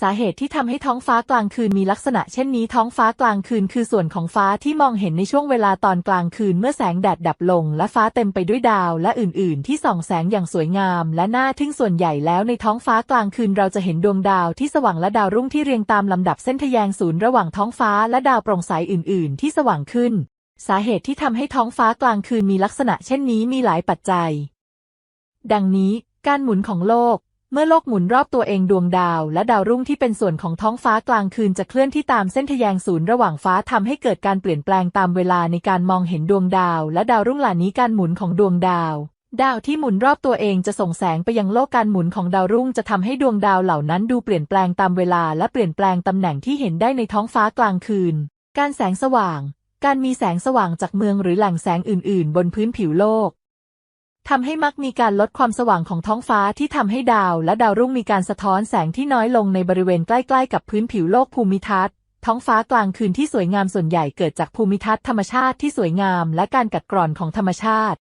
สาเหตุที่ทำให้ท้องฟ้ากลางคืนมีลักษณะเช่นนี้ท้องฟ้ากลางคืนคือส่วนของฟ้าที่มองเห็นในช่วงเวลาตอนกลางคืนเมื่อแสงแดดดับลง และฟ้าเต็มไปด้วยดาว และอื่น ๆ ที่ส่องแสงอย่างสวยงาม และน่าทึ่งส่วนใหญ่แล้วในท้องฟ้ากลางคืนเราจะเห็นดวงดาวที่สว่างและดาวรุ่งที่เรียงตามลำดับเส้นทะแยงศูนย์ระหว่างท้องฟ้าและดาวโปร่งใสอื่น ๆ ที่สว่างขึ้น สาเหตุที่ทำให้ท้องฟ้ากลางคืนมีลักษณะเช่นนี้มีหลายปัจจัย ดังนี้การหมุนของโลก เมื่อโลกหมุนรอบตัวเองดวงดาว และดาวรุ่งที่เป็นส่วนของท้องฟ้ากลางคืนจะเคลื่อนที่ตามเส้นทะแยงศูนย์ระหว่างฟ้าทำให้เกิดการเปลี่ยนแปลงตามเวลาในการมองเห็นดวงดาว และดาวรุ่งเหล่านี้การหมุนของดวงดาว ดาวที่หมุนรอบตัวเองจะส่งแสงไปยังโลกการหมุนของดาวรุ่งจะทำให้ดวงดาวเหล่านั้นดูเปลี่ยนแปลงตามเวลาและเปลี่ยนแปลงตำแหน่งที่เห็นได้ในท้องฟ้ากลางคืน การแสงสว่าง การมีแสงสว่างจากเมืองหรือแหล่งแสงอื่น ๆ บนพื้นผิวโลก ทำให้มักมีการลดความสว่างของท้องฟ้าที่ทำให้ดาวและดาวรุ่งมีการสะท้อนแสงที่น้อยลงในบริเวณใกล้ๆกับพื้นผิวโลกภูมิทัศน์ ท้องฟ้ากลางคืนที่สวยงามส่วนใหญ่เกิดจากภูมิทัศน์ธรรมชาติที่สวยงามและการกัดกร่อนของธรรมชาติ